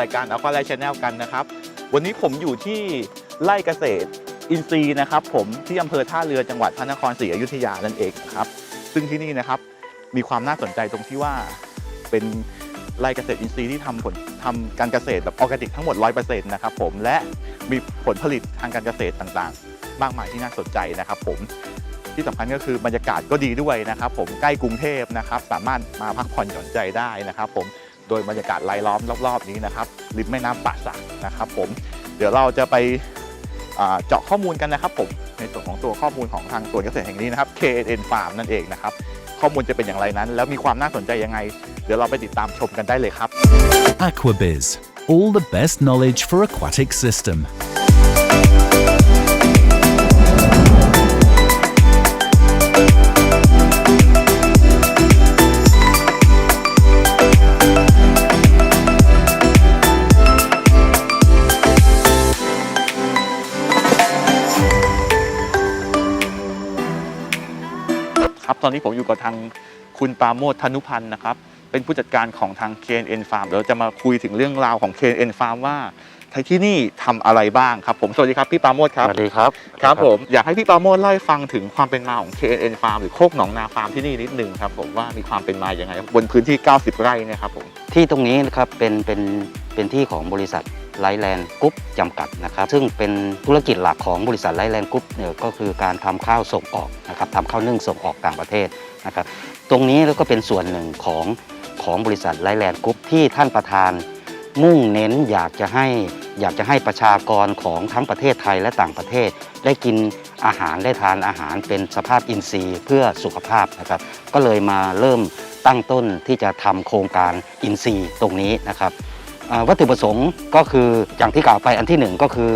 รายการ Alpha Life Channel กันนะครับ วันนี้ผมอยู่ที่ไร่เกษตรอินทรีย์นะครับ ผมที่อำเภอท่าเรือจังหวัดพระนครศรีอยุธยานั่นเองครับ ซึ่งที่นี่นะครับมีความน่าสนใจตรงที่ว่าเป็นไร่เกษตรอินทรีย์ที่ทำผลทำการเกษตรแบบออร์แกนิกทั้งหมด 100%นะครับผมและมีผลผลิตทางการเกษตรต่างๆ มากมายที่น่าสนใจนะครับ ผมที่สำคัญก็คือบรรยากาศก็ดีด้วยนะครับ ผมใกล้กรุงเทพนะครับ สามารถมาพักผ่อนหย่อนใจได้นะครับ ผม โดยบรรยากาศรายล้อมรอบๆนี้นะครับริมแม่น้ำป่าสักนะครับ ผมเดี๋ยวเราจะไปเจาะข้อมูลกันนะครับ ผมในส่วนของตัวข้อมูลของทางสวนเกษตรแห่งนี้นะครับ KNN Farm นั่นเองนะครับ ข้อมูลจะเป็นอย่างไรนั้น แล้วมีความน่าสนใจยังไง เดี๋ยวเราไปติดตามชมกันได้เลยครับ Aquabiz, all the best knowledge for aquatic system. ตอนนี้ผมอยู่กับทางคุณปราโมทธนุพันธ์นะครับ เป็นผู้จัดการของทาง KNN Farm เดี๋ยวเราจะมาคุยถึงเรื่องราวของ KNN Farm ว่าที่นี่ทำอะไรบ้างครับผมสวัสดีครับพี่ปราโมทครับ สวัสดีครับครับผมอยากให้พี่ปราโมทเล่าให้ฟังถึงความเป็นมาของ KNN Farm หรือโคกหนองนาฟาร์มที่นี่นิดนึงครับผมว่ามีความเป็นมาอย่างไงบนพื้นที่ 90 ไร่เนี่ยครับผม ที่ตรงนี้นะครับเป็นเป็นเป็นที่ของบริษัท ไลแลนด์กรุ๊ปจำกัดนะครับซึ่งเป็นธุรกิจหลักของบริษัทไลแลนด์กรุ๊ปเนี่ยก็คือการทำข้าวส่งออกนะครับทำข้าวนึ่งส่งออกต่างประเทศนะครับตรงนี้แล้วก็เป็นส่วนหนึ่งของของบริษัทไลแลนด์กรุ๊ปที่ท่านประธาน มุ่งเน้นอยากจะให้อยากจะให้ประชากรของทั้งประเทศไทยและต่างประเทศ ได้กินอาหารได้ทานอาหารเป็นสภาพอินทรีย์เพื่อสุขภาพนะครับก็เลยมาเริ่มตั้งต้นที่จะทำโครงการอินทรีย์ตรงนี้นะครับ วัตถุประสงค์ก็คืออย่างที่กล่าวไปอันที่หนึ่งก็คือ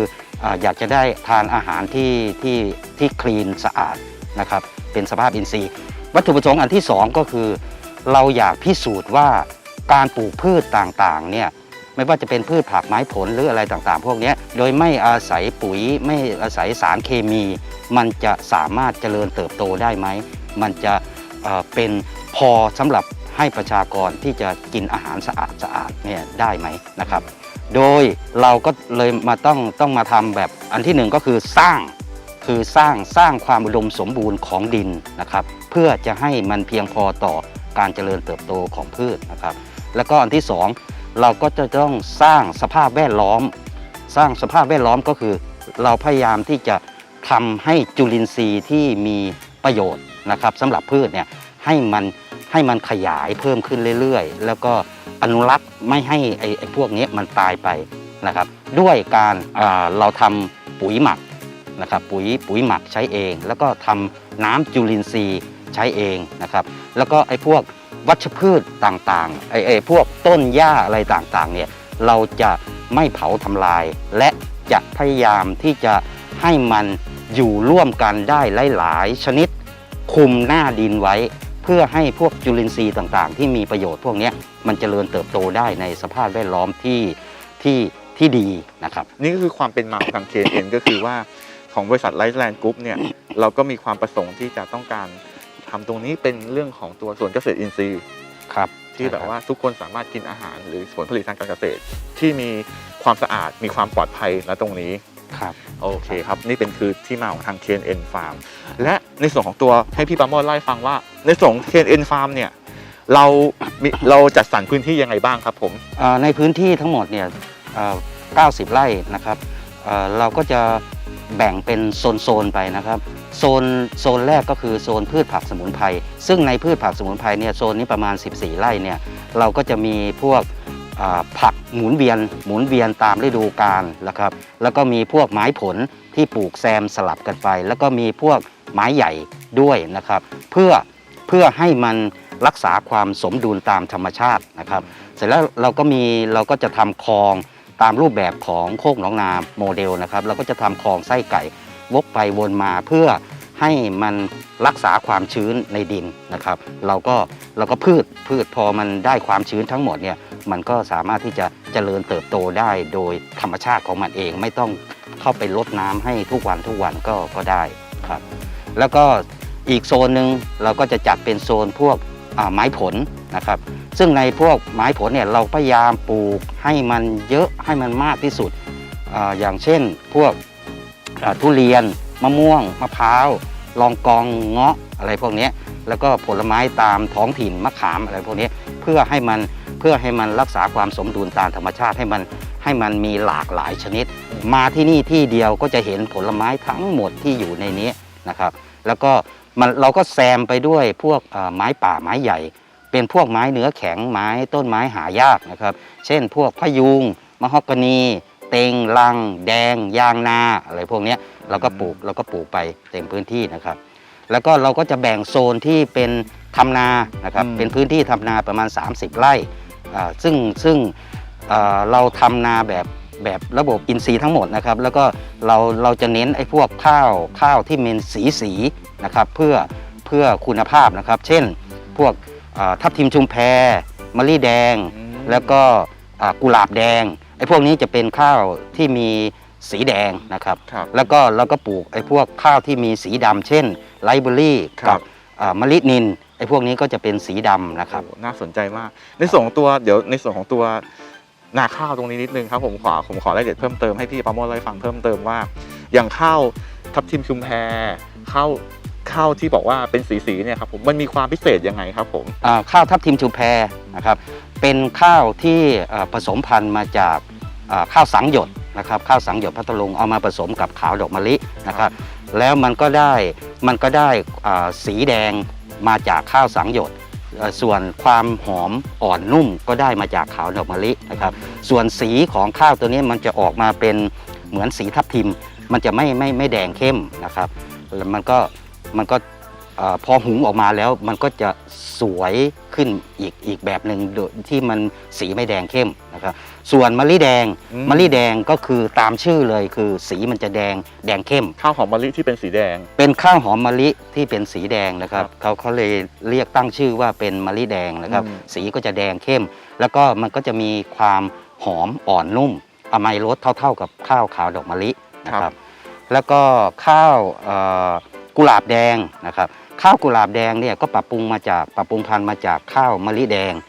อยากจะได้ทานอาหารที่ที่ที่คลีนสะอาดนะครับเป็นสภาพอินทรีย์ วัตถุประสงค์อันที่สองก็คือ เราอยากพิสูจน์ว่าการปลูกพืชต่างๆเนี่ยไม่ว่าจะเป็นพืชผักไม้ผลหรืออะไรต่างๆ พวกนี้โดยไม่อาศัยปุ๋ยไม่อาศัยสารเคมี มันจะสามารถเจริญเติบโตได้ไหม มันจะเเป็นพอสำหรับ ให้ประชากรที่จะกินอาหารสะอาดสะอาดเนี่ยได้ไหมนะครับ โดยเราก็เลยมาต้องต้องมาทำแบบอันที่หนึ่งก็คือสร้างคือสร้างสร้างความอุดมสมบูรณ์ของดินนะครับ เพื่อจะให้มันเพียงพอต่อการเจริญเติบโตของพืชนะครับ แล้วก็อันที่สองเราก็จะต้องสร้างสภาพแวดล้อม สร้างสภาพแวดล้อมก็คือ เราพยายามที่จะทำให้จุลินทรีย์ที่มีประโยชน์นะครับสำหรับพืชเนี่ยให้มัน ให้มันขยายเพิ่มขึ้นเรื่อยๆ แล้วก็อนุรักษ์ไม่ให้ไอ้พวกนี้มันตายไปนะครับ ด้วยการเราทำปุ๋ยหมักนะครับปุ๋ยปุ๋ยหมักใช้เอง แล้วก็ทำน้ำจุลินทรีย์ใช้เองนะครับ แล้วก็ไอ้พวกวัชพืชต่างๆไอ้ไอ้พวกต้นหญ้าอะไรต่างๆเนี่ยเราจะไม่เผาทำลาย และจะพยายามที่จะให้มันอยู่ร่วมกันได้หลาย ๆ ชนิดคุมหน้าดินไว้ พื่อให้พวกจุลินทรีย์ต่างๆ ที่มีประโยชน์พวกเนี้ยมันเจริญเติบโตได้ในสภาพแวดล้อมที่ที่ที่ดีนะครับ นี่ก็คือความเป็นมาของทาง KNN ก็คือว่าของบริษัทไลท์แลนด์กรุ๊ปเนี่ยเราก็มีความประสงค์ที่จะต้องการทำตรงนี้เป็นเรื่องของตัวสวนเกษตรอินทรีย์ครับที่แบบว่าทุกคนสามารถกินอาหารหรือผลผลิตทางการเกษตร ที่มีความสะอาดมีความปลอดภัยณตรงนี้ ครับโอเคครับ นี่เป็นคือที่มาของทาง KNN Farm และในส่วนของตัวให้พี่ปราโมทเล่าให้ฟังว่า ในส่วนของ KNN Farm เนี่ยเรามีเราจัดสรรพื้นที่ยังไงบ้างครับผมเอ่อในพื้นที่ทั้งหมดเนี่ยเอ่อ90 ไร่นะครับเอ่อเราก็จะแบ่งเป็นโซนๆไปนะครับโซนโซนแรกก็คือโซนพืชผักสมุนไพรซึ่งในพืชผักสมุนไพรเนี่ยโซนนี้ประมาณ 14 ไร่เนี่ยเราก็จะมีพวกอ่า ผักหมุนเวียนหมุนเวียนตามฤดูกาลนะครับ แล้วก็มีพวกไม้ผลที่ปลูกแซมสลับกันไป แล้วก็มีพวกไม้ใหญ่ด้วยนะครับ เพื่อเพื่อให้มันรักษาความสมดุลตามธรรมชาตินะครับ เสร็จแล้วเราก็มีเราก็จะทำคลองตามรูปแบบของโคกหนองนาโมเดลนะครับ เราก็จะทำคลองไส้ไก่วกไปวนมาเพื่อให้มันรักษาความชื้นในดินนะครับ เราก็เราก็พืชพืชพอมันได้ความชื้นทั้งหมดเนี่ย มันก็สามารถที่จะเจริญเติบโตได้โดยธรรมชาติของมันเอง ไม่ต้องเข้าไปลดน้ำให้ทุกวันทุกวันก็ก็ได้ครับ แล้วก็อีกโซนหนึ่งเราก็จะจัดเป็นโซนพวกไม้ผลนะครับ ซึ่งในพวกไม้ผลเนี่ยเราพยายามปลูกให้มันเยอะให้มันมากที่สุดออย่างเช่นพวกทุเรียนมะม่วง มะพร้าวลองกองเงาะอะไรพวกนี้แล้วก็ผลไม้ตามท้องถิ่นมะขามอะไรพวกนี้เพื่อให้มัน เพื่อให้มันรักษาความสมดุลตามธรรมชาติให้มันให้มันมีหลากหลายชนิด มาที่นี่ที่เดียวก็จะเห็นผลไม้ทั้งหมดที่อยู่ในนี้นะครับ แล้วก็มันเราก็แซมไปด้วยพวกเอ่อไม้ป่าไม้ใหญ่ เป็นพวกไม้เนื้อแข็งไม้ต้นไม้หายากนะครับ เช่น พวกพะยุงมะฮอกกานี เต็งลัง แดง ยางนาอะไรพวกเนี้ยเราก็ปลูกเราก็ปลูกไปเต็มพื้นที่นะครับ แล้วก็เราก็จะแบ่งโซนที่เป็นทำนานะครับอืมเป็นพื้นที่ทำนาประมาณ 30 ไร่อ่า ซึ่งซึ่งเอ่อเราทำนาแบบแบบระบบอินทรีย์ทั้งหมดนะครับ แล้วก็เราเราจะเน้นไอ้พวกข้าวข้าวที่เป็นสีสีนะครับเพื่อเพื่อคุณภาพนะครับ เช่น พวกอ่าทับทิมชุมแพมะลิแดงอืมแล้วก็อ่ากุหลาบแดงไอ้พวกนี้จะเป็นข้าวที่มีสีแดงนะครับครับแล้วก็เราก็ปลูกไอ้พวกข้าวที่มีสีดำเช่นไลเบอรี่ครักับอ่ามะลินิน ไอ้พวกนี้ก็จะเป็นสีดำนะครับ โอ้น่าสนใจมาก ในส่วนของตัวเดี๋ยวในส่วนของตัวนาข้าวตรงนี้นิดนึงครับผมขอผมขอรายละเอียดเพิ่มเติมให้พี่ปราโมชเล่าให้ฟังเพิ่มเติมว่า อย่างข้าวทับทิมชุมแพข้าวข้าวที่บอกว่าเป็นสีสีๆเนี่ยครับผมมันมีความพิเศษยังไงครับผม อ่าข้าวทับทิมชูแพนะครับเป็นข้าวที่อ่าผสมพันธุ์มาจากอ่าข้าวสังหยดนะครับข้าวสังหยดพัทลุงเอามาผสมกับขาวดอกมะลินะครับแล้วมันก็ได้มันก็ได้อ่าสีแดง มาจากข้าวสังหยดเอ่อส่วนความหอมอ่อนนุ่มก็ได้มาจากขาวดอกมะลินะครับ ส่วนสีของข้าวตัวนี้มันจะออกมาเป็นเหมือนสีทับทิม มันจะไม่ไม่ไม่แดงเข้มนะครับแล้วมันก็มันก็เออพอหุงออกมาแล้วมันก็จะสวยขึ้นอีกอีกแบบหนึ่งโดยที่มันสีไม่แดงเข้มนะครับ ส่วนมะลิแดงอืม มะลิแดงก็คือตามชื่อเลยคือสีมันจะแดงแดงเข้ม ข้าวหอมมะลิที่เป็นสีแดง เป็นข้าวหอมมะลิที่เป็นสีแดงนะครับครับเขาเขาเลยเรียกตั้งชื่อว่าเป็นมะลิแดงนะครับ อืม สีก็จะแดงเข้ม แล้วก็มันก็จะมีความหอมอ่อนนุ่มอะไมรสเท่า ๆ กับข้าวขาวดอกมะลินะครับ แล้วก็ข้าวเอ่อกุหลาบแดงนะครับ ข้าวกุหลาบแดงเนี่ยก็ปรับปรุงมาจากปรับปรุงพันธุ์มาจากข้าวมะลิแดงครับ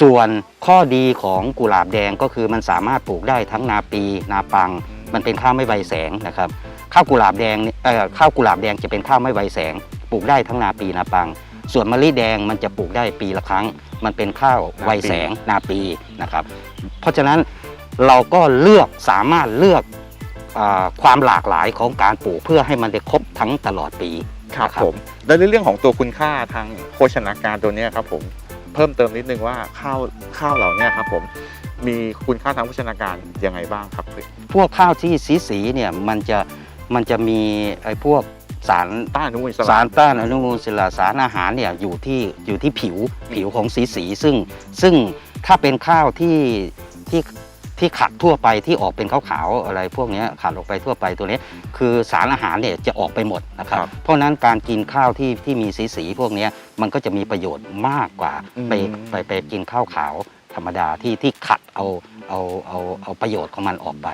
ส่วนข้อดีของกุหลาบแดงก็คือมันสามารถปลูกได้ทั้งนาปี นาปัง มันเป็นข้าวไม่ใบแสงนะครับข้าวกุหลาบแดงเนี่ยเอ่อข้าวกุหลาบแดงจะเป็นข้าวไม่ใบแสง ปลูกได้ทั้งนาปีนาปัง ส่วนมะลิแดงมันจะปลูกได้ปีละครั้ง มันเป็นข้าวไวแสงนาปีนะครับ เพราะฉะนั้นเราก็เลือกสามารถเลือกอความหลากหลายของการปลูกเพื่อให้มันได้ครบทั้งตลอดปีครับรบผม แล้วในเรื่องของตัวคุณค่าทางโภชนาการตัวนี้ครับผม เพิ่มเติมนิดนึงว่าข้าวข้าวเหล่านี้ครับผมมีคุณค่าทางโภชนาการยังไงบ้างครับพวกข้าวที่สีสีเนี่ยมันจะมันจะมีไอ้พวกสารต้านอนุมูลอิสสารต้านอนุมูลอิสระสารอาหารเนี่ยอยู่ที่อยู่ที่ผิวผิวของสีสีซึ่งซึ่งถ้าเป็นข้าวที่ที่ ที่ขัดทั่วไปที่ออกเป็นขาวๆอะไรพวกเนี้ยขัดออกไปทั่วไปตัวเนี้ยคือสารอาหารเนี่ยจะออกไปหมดนะครับครับเพราะฉะนั้นการกินข้าวที่ที่มีสีสีๆพวกเนี้ยมันก็จะมีประโยชน์มากกว่าอืมไปไปไปกินข้าวขาวธรรมดาที่ที่ขัดเอาเอาเอาเอาประโยชน์ของมันออกไป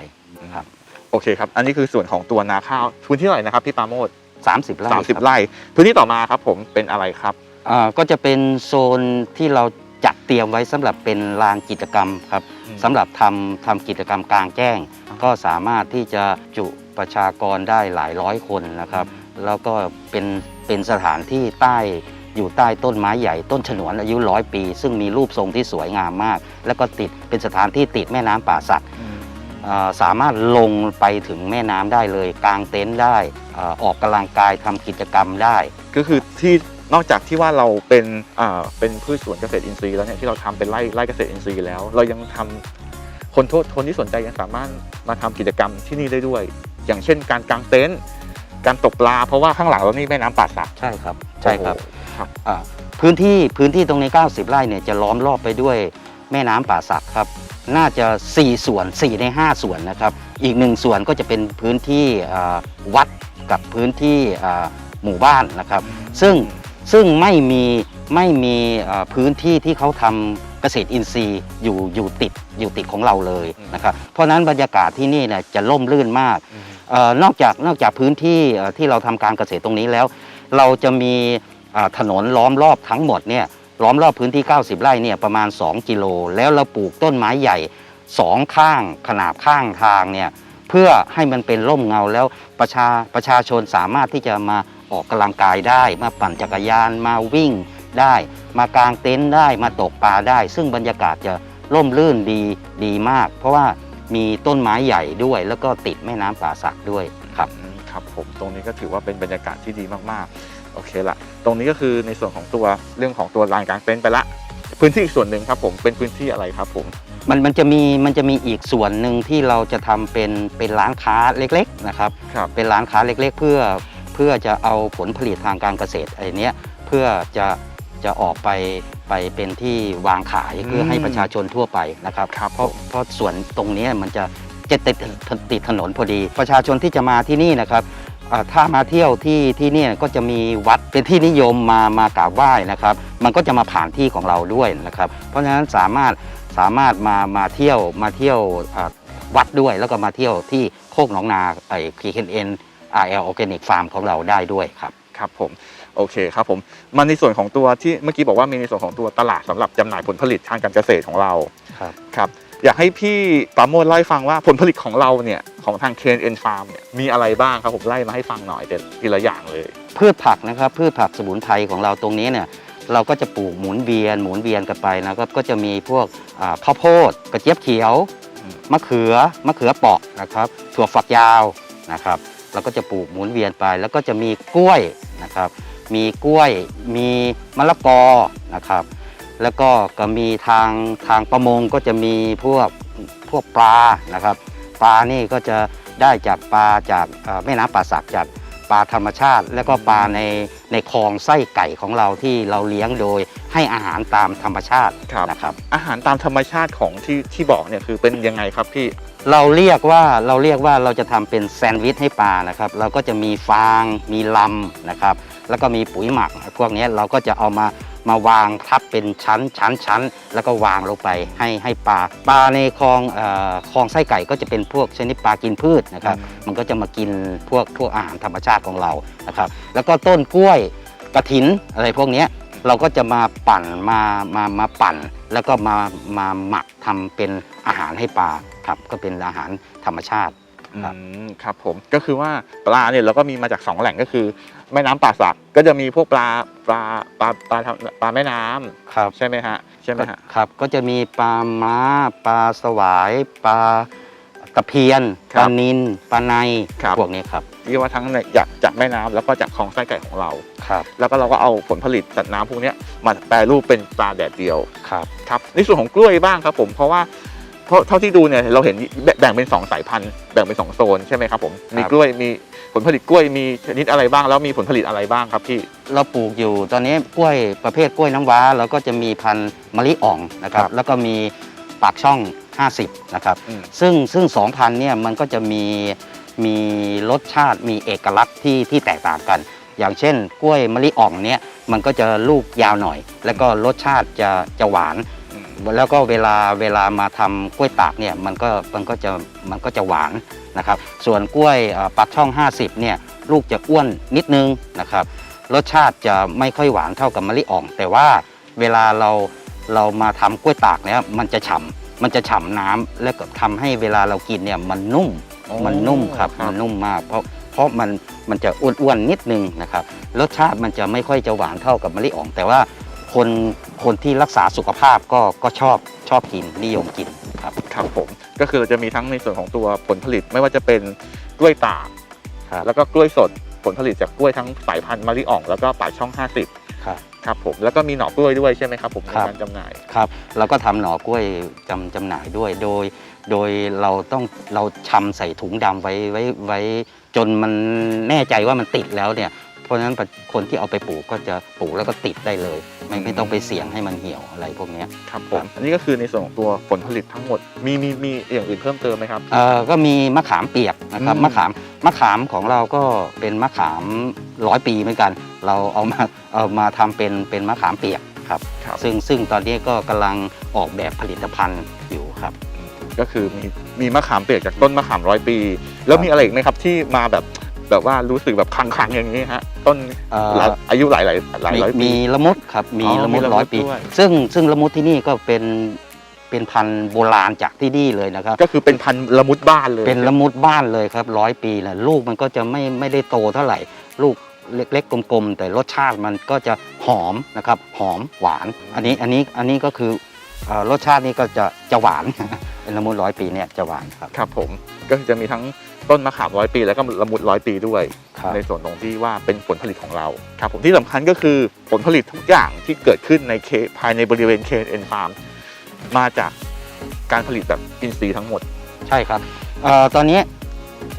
ครับโอเคครับ อันนี้คือส่วนของตัวนาข้าวพื้นที่เท่าไหร่นะครับพี่ปราโมท30ไร่สามสิบครับไร่พื้นที่ต่อมาครับผมเป็นอะไรครับอ่าก็จะเป็นโซนที่เรา จัดเตรียมไว้สำหรับเป็นลานกิจกรรมครับอืมสำหรับทำทำกิจกรรมกลางแจ้งครับก็สามารถที่จะจุประชากรได้หลายร้อยคนนะครับ แล้วก็เป็นเป็นสถานที่ใต้อยู่ใต้ต้นไม้ใหญ่ต้นฉนวนอายุร้อยปี ซึ่งมีรูปทรงที่สวยงามมาก แล้วก็ติดเป็นสถานที่ติดแม่น้ำป่าสักอ่าสามารถลงไปถึงแม่น้ำได้เลยกางเต็นท์ได้อ่าออกกำลังกายทำกิจกรรมได้ ก็คือที่ นอกจากที่ว่าเราเป็นอ่าเป็นพืชสวนเกษตรอินทรีย์แล้วเนี่ยที่เราทำเป็นไร่ไร่เกษตรอินทรีย์แล้ว เรายังทำคนโทษคนที่สนใจยังสามารถมาทำกิจกรรมที่นี่ได้ด้วย อย่างเช่น การกางเต็นท์การตกปลาเพราะว่าข้างหลังเรานี่แม่น้ำป่าสักใช่ครับใช่ครับโอ้โหครับอ่าพื้นที่พื้นที่ตรงใน 90 ไร่เนี่ยจะล้อมรอบไปด้วยแม่น้ำป่าสักครับ น่าจะ 4 ส่วน 4 ใน 5 ส่วนนะครับ อีกหนึ่งส่วนก็จะเป็นพื้นที่อ่าวัดกับพื้นที่อ่าหมู่บ้านนะครับ ซึ่ง ซึ่งไม่มีไม่มีอ่าพื้นที่ที่เขาทำเกษตรอินทรีย์อยู่อยู่ติดอยู่ติดของเราเลยนะครับเพราะฉะนั้นบรรยากาศที่นี่เนี่ยจะล่มลื่นมากเออนอกจากนอกจากพื้นที่เอ่อที่เราทำการเกษตรตรงนี้แล้ว เราจะมีอ่าถนนล้อมรอบทั้งหมดเนี่ยล้อมรอบพื้นที่ 90 ไร่เนี่ยประมาณ 2 กิโล แล้วเราปลูกต้นไม้ใหญ่สองข้างขนาบข้างทางเนี่ยเพื่อให้มันเป็นร่มเงาแล้วประชาประชาชนสามารถที่จะมา ออกกำลังกายได้ มาปั่นจักรยานมาวิ่งได้ มากางเต็นท์ได้มาตกปลาได้ ซึ่งบรรยากาศจะร่มรื่นดีดีมาก เพราะว่ามีต้นไม้ใหญ่ด้วย แล้วก็ติดแม่น้ำป่าสักด้วยครับอืมครับผมตรงนี้ก็ถือว่าเป็นบรรยากาศที่ดีมากๆ โอเคละตรงนี้ก็คือในส่วนของตัวเรื่องของตัวลานกลางเต็นท์ไปละ พื้นที่อีกส่วนหนึ่งครับผมเป็นพื้นที่อะไรครับผมมันมันจะมีมันจะมีอีกส่วนหนึ่งที่เราจะทำเป็นเป็นร้านค้าเล็กๆนะครับครับเป็นร้านค้าเล็กๆ เพื่อ เพื่อจะเอาผลผลิตทางการเกษตรไอ้เนี้ยเพื่อจะจะออกไปไปเป็นที่วางขายเพื่อให้ประชาชนทั่วไปนะครับครับเพราะเพราะส่วนตรงเนี้ยมันจะจะติดติดถนนพอดี ประชาชนที่จะมาที่นี่นะครับอ่าถ้ามาเที่ยวที่ที่เนี่ยก็จะมีวัดเป็นที่นิยมมามากราบไหว้นะครับ มันก็จะมาผ่านที่ของเราด้วยนะครับ เพราะฉะนั้นสามารถสามารถมามาเที่ยวมาเที่ยวอ่าวัดด้วยแล้วก็มาเที่ยวที่โคกหนองนาไอ้ PKN RL Organic Farm ของเราได้ด้วยครับ ครับผมโอเคครับผมมาในส่วนของตัวที่เมื่อกี้บอกว่ามีในส่วนของตัวตลาดสำหรับจำหน่ายผลผลิตทางการเกษตรของเราครับครับอยากให้พี่ปราโมดเล่าให้ฟังว่าผลผลิตของเราเนี่ยของทาง KNN Farm เนี่ยมีอะไรบ้างครับผมไล่มาให้ฟังหน่อยเด็ดทีละอย่างเลย พืชผักนะครับพืชผักสมุนไพรของเราตรงนี้เนี่ยเราก็จะปลูกหมุนเวียนหมุนเวียนกันไปนะครับก็จะมีพวกอ่าข้าวโพดกระเจี๊ยบเขียวอืมมะเขือมะเขือเปราะนะครับถั่วฝักยาวนะครับ เราก็จะปลูกหมุนเวียนไป แล้วก็จะมีกล้วยนะครับ มีกล้วย มีมะละกอนะครับ แล้วก็ก็มีทางทางประมงก็จะมีพวกพวกปลานะครับ ปลานี่ก็จะได้จากปลาจากแม่น้ำป่าสักจาก ปลาธรรมชาติ แล้วก็ปลาในในคลองไส้ไก่ของเราที่เราเลี้ยงโดยให้อาหารตามธรรมชาติครับ นะครับ อาหารตามธรรมชาติของที่ที่บอกเนี่ยคือเป็นยังไงครับพี่ เราเรียกว่าเราเรียกว่าเราจะทำเป็นแซนด์วิชให้ปลานะครับ เราก็จะมีฟาง มีลำนะครับ แล้วก็มีปุ๋ยหมักพวกนี้เราก็จะเอามา มาวางทับเป็นชั้นชั้นชั้นแล้วก็วางลงไปให้ให้ปลาปลาในคลองเอ่อคลองไส้ไก่ก็จะเป็นพวกชนิดปลากินพืชนะครับอืมมันก็จะมากินพวกพวกอาหารธรรมชาติของเรานะครับ แล้วก็ต้นกล้วยกระถินอะไรพวกเนี้ยเราก็จะมาปั่นมามามาปั่น แล้วก็มามาหมักทำเป็นอาหารให้ปลาครับก็เป็นอาหารธรรมชาติ ครับ อืมครับผมก็คือว่าปลาเนี่ยเราก็มีมาจากสองแหล่งก็คือ แม่น้ำป่าสักก็จะมีพวกปลาปลาปลาปลาทำปลาแม่น้ำครับใช่ไหมฮะใช่ไหมฮะครับก็จะมีปลาม้าปลาสวายปลาตะเพียนครัปบลานินปลาในครับพวกนี้ครับเรียกว่าทั้งในจากจากแม่น้ำแล้วก็จากคลองไส้ไก่ของเรา ครับแล้วก็เราก็เอาผลผลิตสัตว์น้ำพวกเนี้ยมาแปรรูปเป็นปลาแดดเดียว ครับ ครับในส่วนของกล้วยบ้างครับผมเพราะว่าเพราะเท่าที่ดูเนี่ยเราเห็นแบ่แบ่งเป็นสองสายพันธุ์แบ่งเป็นสองโซนใช่ไหมครับผมมีกล้วยมี ผลผลิตกล้วยมีชนิดอะไรบ้าง แล้วมีผลผลิตอะไรบ้างครับพี่ เราปลูกอยู่ตอนนี้กล้วยประเภทกล้วยน้ำว้าเราก็จะมีพันธุ์มะลิอ่องนะครับครับ แล้วก็มีปากช่อง 50 นะครับ อืม ซึ่งซึ่งสองพันธุ์เนี่ยมันก็จะมีมีรสชาติมีเอกลักษณ์ที่ที่แตกต่างกัน อย่างเช่น กล้วยมะลิอ่องเนี่ยมันก็จะลูกยาวหน่อย แล้วก็รสชาติจะจะหวานอืมแล้วก็เวลาเวลามาทำกล้วยตากเนี่ยมันก็มันก็จะมันก็จะหวาน นะครับ ส่วนกล้วยเอ่อปักช่อง 50 เนี่ยลูกจะอ้วนนิดนึงนะครับ รสชาติจะไม่ค่อยหวานเท่ากับมะลิอ่อง แต่ว่าเวลาเราเรามาทำกล้วยตากเนี่ยมันจะฉ่ำมันจะฉ่ำน้ำและก็ทำให้เวลาเรากินเนี่ยมันนุ่มอ๋อมันนุ่มครับครับมันนุ่มมากเพราะเพราะมันมันจะอ้วนๆนิดนึงนะครับรสชาติมันจะไม่ค่อยจะหวานเท่ากับมะลิอ่อง แต่ว่า คนคนที่รักษาสุขภาพก็ก็ชอบชอบกินนิยมกินครับครับผมก็คือเราจะมีทั้งในส่วนของตัวผลผลิตไม่ว่าจะเป็นกล้วยตากครับแล้วก็กล้วยสดผลผลิตจากกล้วยทั้งสายพันธุ์มะลิอ่องแล้วก็ป่าช่อง 50 ครับครับผมแล้วก็มีหน่อกล้วยด้วยใช่ไหมครับผมในครับการจำหน่ายครับเราก็ทำหน่อกล้วยจำจำหน่ายด้วยโดย โดยเราต้องเราชำใส่ถุงดำไว้ไว้ไว้ จนมันแน่ใจว่ามันติดแล้วเนี่ยเพ ราะฉะนั้นคนที่เอาไปปลูกก็จะปลูกแล้วก็ติดได้เลย ไม่ไม่ต้องไปเสี่ยงให้มันเหี่ยวอะไรพวกเนี้ยครับผมครับอันนี้ก็คือในส่วนของตัวผลผลิตทั้งหมดมีมีมีอย่างอื่นเพิ่มเติมไหมครับเอ่อก็มีมะขามเปียกนะครับอืมมะขามมะขามของเราก็เป็นมะขามร้อยปีเหมือนกัน เราเอามาเอามาทำเป็นเป็นมะขามเปียกครับครับซึ่งซึ่งตอนนี้ก็กำลังออกแบบผลิตภัณฑ์อยู่ครับ ก็คือมีมีมะขามเปียกจากต้นมะขามร้อยปี แล้วมีอะไรอีกไหมครับที่มาแบบ แบบว่ารู้สึกแบบคลังๆอย่างนี้ฮะต้นเอ่อหลายอายุหลายหลายหลายมีร้อยปี มีละมุดครับมีอ๋อละมุดมีละมุดร้อยปี ด้วย ซึ่งซึ่งละมุดที่นี่ก็เป็นเป็นพันธุ์โบราณจากที่นี่เลยนะครับ ก็คือเป็นพันธุ์ละมุดบ้านเลยเป็นละมุดบ้านเลยครับร้อยปีนะลูกมันก็จะไม่ไม่ได้โตเท่าไหร่ ลูกเล็กๆ กลมๆ แต่รสชาติมันก็จะหอมนะครับ หอมหวาน อันนี้อันนี้อันนี้ก็คือเอ่อรสชาตินี่ก็จะจะหวานเป็น ละมุดร้อยปีเนี่ยจะหวานครับ ครับผมก็คือจะมีทั้งต้นมะขามร้อยปี แล้วก็ละมุดร้อยปีด้วยครับในส่วนตรงที่ว่าเป็นผลผลิตของเราครับผมที่สำคัญก็คือผลผลิตทุกอย่างที่เกิดขึ้นในเคภายในบริเวณ KN Farm มาจากการผลิตแบบอินทรีย์ทั้งหมด ใช่ครับเอ่อตอนนี้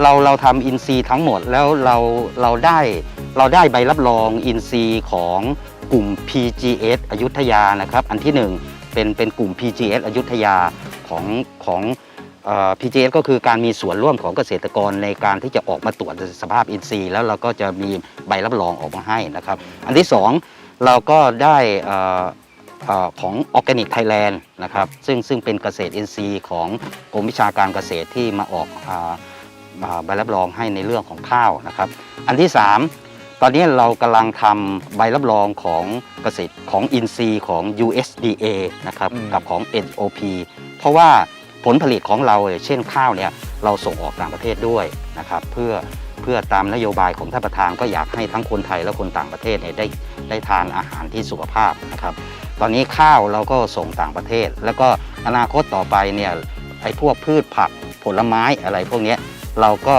เราเราทำอินซีย์ทั้งหมดแล้วเราเราได้เราได้ใบรับรองอินซีย์ของกลุ่ม PGS อยุธยานะครับ อันที่หนึ่งเป็นเป็นกลุ่ม PGS อยุธยา ของของเอ่อ PGS ก็คือการมีส่วนร่วมของเกษตรกรในการที่จะออกมาตรวจสภาพอินทรีย์ แล้วเราก็จะมีใบรับรองออกมาให้นะครับ อันที่สองเราก็ได้เอ่ออ่อของ Organic Thailand นะครับซึ่งซึ่งเป็นเกษตรอินทรีย์ของกรมวิชาการเกษตรที่มาออกใบรับรองให้ในเรื่องของข้าวนะครับ อันที่ 3 ตอนนี้เรากำลังทำใบรับรองของเกษตรของอินทรีย์ของ USDA นะครับ อืม กับของ NOP เพราะว่าผลผลิตของเราเช่นข้าวเนี่ยเราส่งออกต่างประเทศด้วยนะครับเพื่อเพื่อตามนโยบายของท่านประธานก็อยากให้ทั้งคนไทยและคนต่างประเทศเนี่ยได้ได้ทานอาหารที่สุขภาพนะครับ ตอนนี้ข้าวเราก็ส่งต่างประเทศ แล้วก็อนาคตต่อไปเนี่ยไอ้พวกพืชผักผลไม้อะไรพวกเนี้ยเราก็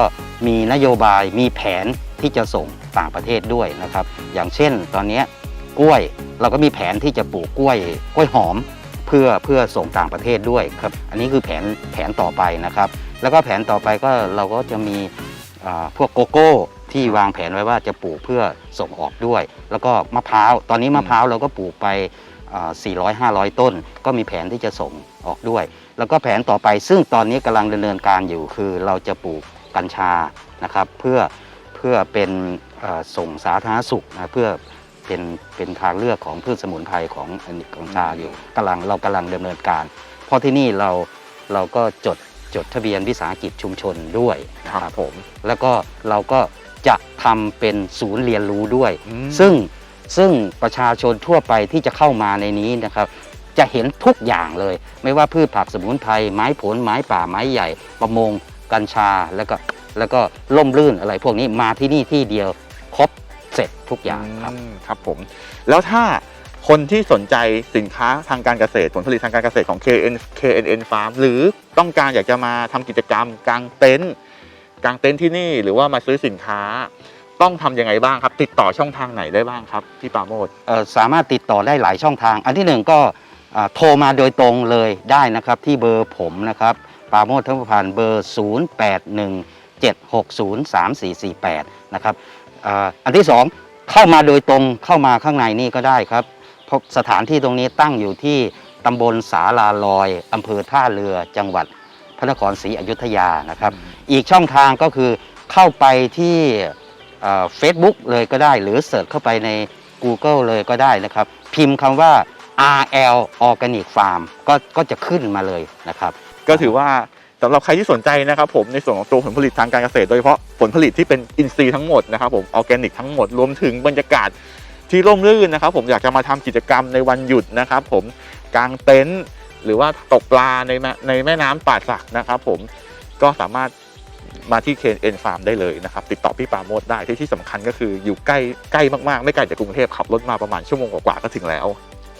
มีนโยบายมีแผนที่จะส่ง ต่างประเทศด้วยนะครับ อย่างเช่นตอนนี้กล้วยเราก็มีแผนที่จะปลูกกล้วยกล้วยหอมเพื่อเพื่อส่งต่างประเทศด้วยครับ อันนี้คือแผนแผนต่อไปนะครับ แล้วก็แผนต่อไปก็เราก็จะมีพวกโกโก้ที่วางแผนไว้ว่าจะปลูกเพื่อส่งออกด้วย แล้วก็มะพร้าว ตอนนี้มะพร้าวเราก็ปลูกไป 400 500 ต้น ก็มีแผนที่จะส่งออกด้วย แล้วก็แผนต่อไปซึ่งตอนนี้กำลังดำเนินการอยู่คือเราจะปลูกกัญชานะครับ เพื่อ พื่อเป็นเอ่อส่งสาธารณสุขนะเพื่อเป็นเป็นทางเลือกของพืชสมุนไพรของอันนี้กัญชาอยู่กำลังเรากำลังดำเนินการ เพราะที่นี่เราเราก็จดจดทะเบียนวิสาหกิจชุมชนด้วยนะคครัรับบผมแล้วก็เราก็จะทำเป็นศูนย์เรียนรู้ด้วยอืมซึ่งซึ่งประชาชนทั่วไปที่จะเข้ามาในนี้นะครับ จะเห็นทุกอย่างเลย ไม่ว่าพืชผักสมุนไพรไม้ผลไม้ป่าไม้ใหญ่ ประมงกัญชาแล้วก็ แล้วก็ล่มลื่นอะไรพวกนี้มาที่นี่ที่เดียวครบเสร็จทุกอย่างครับอืมครับผม แล้วถ้าคนที่สนใจสินค้าทางการเกษตรผลผลิตทางการเกษตรของ KN KNN Farm หรือต้องการอยากจะมาทำกิจกรรมกางเต็นท์กางเต็นท์ที่นี่หรือว่ามาซื้อสินค้าต้องทำยังไงบ้างครับ ติดต่อช่องทางไหนได้บ้างครับพี่ปราโมดเอ่อสามารถติดต่อได้หลายช่องทาง อันที่หนึ่งก็อ่าโทรมาโดยตรงเลยได้นะครับที่เบอร์ผมนะครับปราโมททั้งประพันธ์เบอร์ 0 8 1 7 6 0 3 4 4 8นะครับอ่าอันที่สองเข้ามาโดยตรงเข้ามาข้างในนี่ก็ได้ครับเพราะสถานที่ตรงนี้ตั้งอยู่ที่ตำบลสาลาลอยอำเภอท่าเรือจังหวัดพระนครศรีอยุธยานะครับ อีกช่องทางก็คือเข้าไปที่เฟซบุ๊กเลยก็ได้ หรือเสิร์ชเข้าไปใน Google เลยก็ได้นะครับ พิมพ์คำว่า RL Organic Farm ก็ก็จะขึ้นมาเลยนะครับ ก็ถือว่า สำหรับใครที่สนใจนะครับผมในส่วนของตัวผลผลิตทางการเกษตรโดยเฉพาะผลผลิตที่เป็นอินทรีย์ทั้งหมดนะครับผมออร์แกนิกทั้งหมดรวมถึงบรรยากาศที่ร่มรื่นนะครับ ผมอยากจะมาทำกิจกรรมในวันหยุดนะครับผมกางเต็นท์หรือว่าตกปลาในแม่ในแม่น้ำป่าสักนะครับ ผมก็สามารถมาที่เคนเอ็นฟาร์มได้เลยนะครับ ติดต่อพี่ปาโมดได้ที่ที่สำคัญก็คืออยู่ใกล้ใกล้มากๆ ไม่ไกลจากกรุงเทพขับรถมาประมาณชั่วโมงกว่าๆก็ถึงแล้ว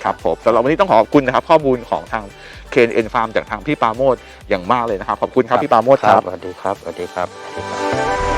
ครับผมสำหรับวันนี้ต้องขอขอบคุณนะครับข้อมูลของทางเคนเอ็นฟาร์มจากทางพี่ปราโมดอย่างมากเลยนะครับ ขอบคุณครับพี่ปราโมดครับสวัสดีครับสวัสดีครับสวัสดีครับ